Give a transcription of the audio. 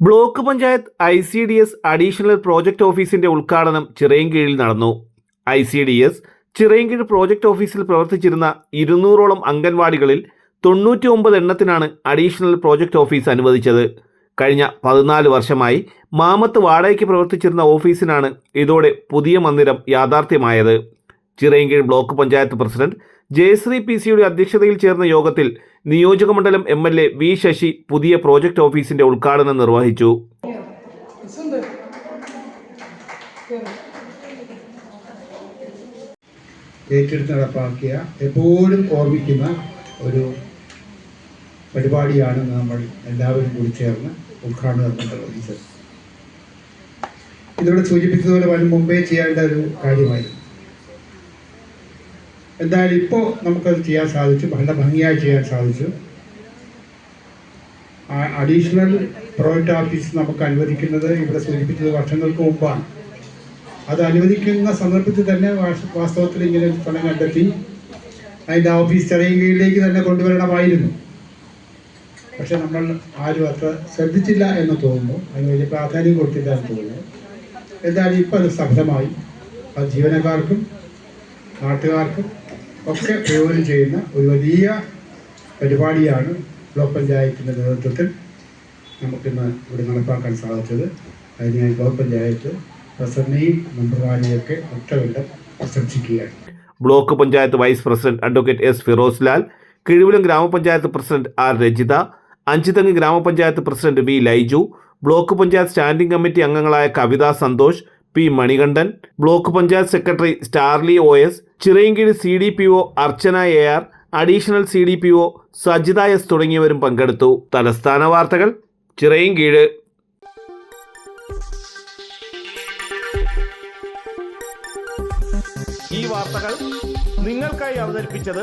Block panchayat I C D S additional project ഓഫീസിന്റെ ഉദ്ഘാടനം ചിറയൻകീഴിൽ നടന്നു. I C D S Chirayinkeezhu project ഓഫീസിൽ പ്രവർത്തിച്ചിരുന്ന ഇരുന്നൂറോളം അംഗൻവാടികളിൽ തൊണ്ണൂറ്റി ഒമ്പത് എണ്ണത്തിനാണ് അഡീഷണൽ പ്രോജക്റ്റ് ഓഫീസ് അനുവദിച്ചത്. കഴിഞ്ഞ പതിനാല് വർഷമായി മാമത്ത് വാടകയ്ക്ക് പ്രവർത്തിച്ചിരുന്ന ഓഫീസിനാണ് ഇതോടെ പുതിയ മന്ദിരം യാഥാർത്ഥ്യമായത്. Chirayinkeezhu block panchayat president. Jayashree P സിയുടെ അധ്യക്ഷതയിൽ ചേർന്ന യോഗത്തിൽ നിയോജകമണ്ഡലം M L A V Sasi പുതിയ പ്രോജക്ട് ഓഫീസിന്റെ ഉദ്ഘാടനം നിർവഹിച്ചു. ഏറ്റെടുത്ത് നടപ്പാക്കിയ എപ്പോഴും ഓർമ്മിക്കുന്ന ഒരു പരിപാടിയാണ് നമ്മൾ എല്ലാവരും കൂടി ചേർന്ന് ഉദ്ഘാടനം നിർവഹിച്ചത് ഇതിവിടെ സൂചിപ്പിച്ചതുപോലെ വരും മുമ്പേ ചെയ്യേണ്ട ഒരു കാര്യമായിരുന്നു എന്തായാലും ഇപ്പോൾ നമുക്കത് ചെയ്യാൻ സാധിച്ചു. ഭണ്ട ഭംഗിയായി ചെയ്യാൻ സാധിച്ചു. അഡീഷണൽ പ്രോജക്റ്റ് ഓഫീസ് നമുക്ക് അനുവദിക്കുന്നത് ഇവിടെ സൂചിപ്പിച്ചത് വർഷങ്ങൾക്ക് മുമ്പാണ്. അത് അനുവദിക്കുന്ന സന്ദർഭത്തിൽ തന്നെ വാസ്തവത്തിൽ ഇങ്ങനെ ഒരു സ്ഥലം കണ്ടെത്തി. അതിന്റെ ഓഫീസ് ചെറിയങ്കീഴിലേക്ക് തന്നെ കൊണ്ടുവരണമായിരുന്നു. പക്ഷെ നമ്മൾ ആരും അത്ര ശ്രദ്ധിച്ചില്ല എന്ന് തോന്നുന്നു. അതിന് വലിയ പ്രാധാന്യം കൊടുത്തില്ല എന്ന് തോന്നുന്നു. എന്തായാലും ഇപ്പം അത് സഫലമായി. അത് ജീവനക്കാർക്കും നാട്ടുകാർക്കും ഒക്കെ പ്രയോജനം ചെയ്യുന്ന ഒരു വലിയ പരിപാടിയാണ് ബ്ലോക്ക് പഞ്ചായത്തിന്റെ നേതൃത്വത്തിൽ നമുക്കിന്ന് ഇവിടെ നടപ്പാക്കാൻ സാധിച്ചത്. അതിന് ഞാൻ ബ്ലോക്ക് പഞ്ചായത്ത് പ്രസിഡന്റിനെയും മെമ്പർമാരെയൊക്കെ ഒറ്റവല്ലം പ്രശംസിക്കുകയാണ്. Block panchayat vice president advocate S Firoz Lal കിഴിവിലും ഗ്രാമപഞ്ചായത്ത് പ്രസിഡന്റ് ആർ രജിത അഞ്ചുതെങ്ങ് ഗ്രാമപഞ്ചായത്ത് president V Laiju block panchayat standing committee അംഗങ്ങളായ Kavitha Santhosh P Manikandan block panchayat secretary Starly O S Chirayinkeezhu C D P O Archana A R additional C D P O Sajitha S തുടങ്ങിയവരും പങ്കെടുത്തു. തലസ്ഥാന വാർത്തകൾ ചിറയൻകീഴ്. ഈ വാർത്തകൾ നിങ്ങൾക്കായി അവതരിപ്പിച്ചത്